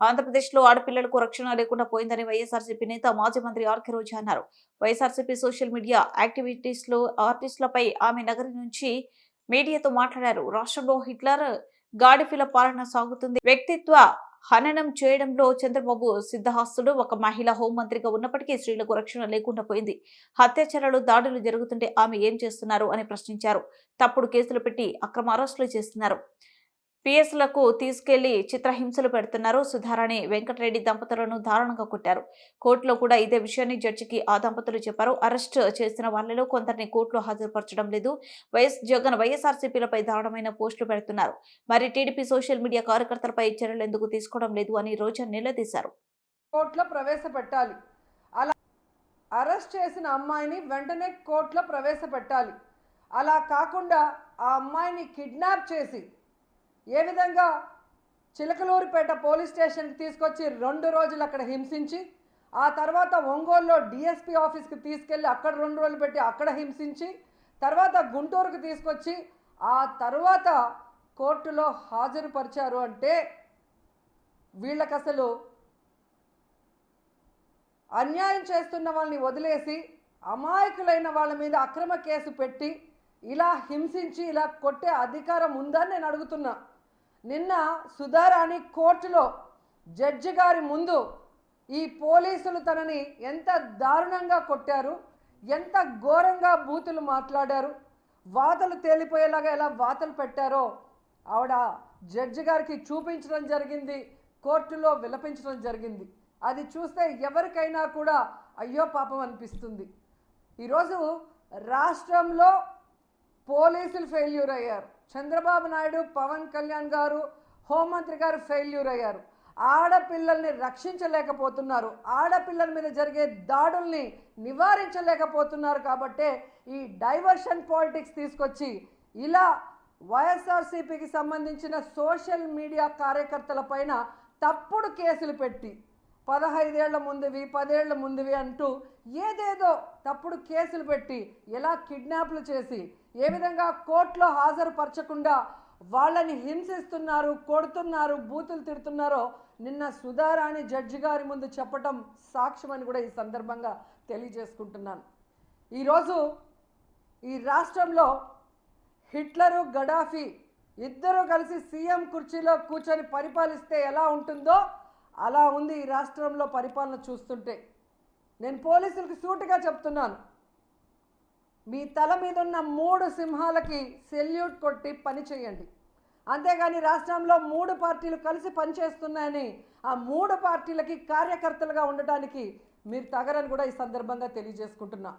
ఆంధ్రప్రదేశ్లో ఆడపిల్లలకు రక్షణ లేకుండా పోయిందని వైఎస్ఆర్సీపీ నేత మాజీ మంత్రి ఆర్కే రోజా అన్నారు. వైఎస్ఆర్సీపీ సోషల్ మీడియా యాక్టివిటీస్లో ఆర్టిస్టులపై ఆమె నగరి నుంచి మీడియాతో మాట్లాడారు. రాష్ట్రంలో హిట్లర్ గాడిఫిల పాలన సాగుతుంది. వ్యక్తిత్వ హననం చేయడంలో చంద్రబాబు సిద్ధహస్తుడు ఒక మహిళ హోంమంత్రిగా ఉన్నప్పటికీ స్త్రీలకు రక్షణ లేకుండా పోయింది. హత్యాచారాలు దాడులు జరుగుతుంటే ఆమె ఏం చేస్తున్నారు అని ప్రశ్నించారు. తప్పుడు కేసులు పెట్టి అక్రమ అరెస్టులు చేస్తున్నారు. పిఎస్లకు తీసుకెళ్ళి చిత్రహింసలు పెడుతున్నారు. సుధారాణి వెంకటరెడ్డి దంపతులను దారుణంగా కొట్టారు. కోర్టులో కూడా ఇదే విషయాన్ని జడ్జికి ఆ దంపతులు చెప్పారు. అరెస్ట్ చేసిన వాళ్ళలో కొందరిని కోర్టులో హాజరుపరచడం లేదు. వైఎస్ జగన్ వైఎస్ఆర్సీపీలపై దారుణమైన పోస్టులు పెడుతున్నారు. మరి టీడీపీ సోషల్ మీడియా కార్యకర్తలపై చర్యలు ఎందుకు తీసుకోవడం లేదు అని రోజా నిలదీశారు. కోర్టులో ప్రవేశపెట్టాలి. అలా అరెస్ట్ చేసిన అమ్మాయిని వెంటనే కోర్టులో ప్రవేశపెట్టాలి. అలా కాకుండా ఆ అమ్మాయిని కిడ్నాప్ చేసి ఏ విధంగా చిలకలూరిపేట పోలీస్ స్టేషన్కి తీసుకొచ్చి రెండు రోజులు అక్కడ హింసించి ఆ తర్వాత ఒంగోలులో డిఎస్పీ ఆఫీస్కి తీసుకెళ్ళి అక్కడ రెండు రోజులు పెట్టి అక్కడ హింసించి తర్వాత గుంటూరుకు తీసుకొచ్చి ఆ తర్వాత కోర్టులో హాజరుపరిచారు అంటే వీళ్ళకి అసలు అన్యాయం చేస్తున్న వాళ్ళని వదిలేసి అమాయకులైన వాళ్ళ మీద అక్రమ కేసు పెట్టి ఇలా హింసించి ఇలా కొట్టే అధికారం ఉందని నేను అడుగుతున్నా. నిన్న సుధారాణి కోర్టులో జడ్జి గారి ముందు ఈ పోలీసులు తనని ఎంత దారుణంగా కొట్టారు ఎంత ఘోరంగా బూతులు మాట్లాడారు వాతలు తేలిపోయేలాగా ఎలా వాతలు పెట్టారో ఆవిడ జడ్జి గారికి చూపించడం జరిగింది కోర్టులో విలపించడం జరిగింది. అది చూస్తే ఎవరికైనా కూడా అయ్యో పాపం అనిపిస్తుంది. ఈరోజు రాష్ట్రంలో పోలీసులు ఫెయిల్యూర్ అయ్యారు. చంద్రబాబు నాయుడు పవన్ కళ్యాణ్ గారు హోంమంత్రి గారు ఫెయిల్యూర్ అయ్యారు. ఆడపిల్లల్ని రక్షించలేకపోతున్నారు. ఆడపిల్లల మీద జరిగే దాడుల్ని నివారించలేకపోతున్నారు కాబట్టే ఈ డైవర్షన్ పాలిటిక్స్ తీసుకొచ్చి ఇలా వైఎస్ఆర్సీపీకి సంబంధించిన సోషల్ మీడియా కార్యకర్తల పైన తప్పుడు కేసులు పెట్టి పదహైదేళ్ళ ముందువి పదేళ్ళ ముందువి అంటూ ఏదేదో తప్పుడు కేసులు పెట్టి ఎలా కిడ్నాప్లు చేసి ఏ విధంగా కోర్టులో హాజరుపరచకుండా వాళ్ళని హింసిస్తున్నారు కొడుతున్నారు బూతులు తిడుతున్నారో నిన్న సుధారాణి జడ్జి గారి ముందు చెప్పటం సాక్ష్యమని కూడా ఈ సందర్భంగా తెలియజేసుకుంటున్నాను. ఈరోజు ఈ రాష్ట్రంలో హిట్లరు గడాఫీ ఇద్దరూ కలిసి సీఎం కుర్చీలో కూర్చొని పరిపాలిస్తే ఎలా ఉంటుందో అలా ఉంది ఈ రాష్ట్రంలో పరిపాలన చూస్తుంటే. నేను పోలీసులకు సూటిగా చెప్తున్నాను. మీ తల మీద ఉన్న మూడు సింహాలకి సెల్యూట్ కొట్టి పని చేయండి. అంతేగాని రాష్ట్రంలో మూడు పార్టీలు కలిసి పనిచేస్తున్నాయని ఆ మూడు పార్టీలకి కార్యకర్తలుగా ఉండటానికి మీరు తగరని కూడా ఈ సందర్భంగా తెలియజేసుకుంటున్నా.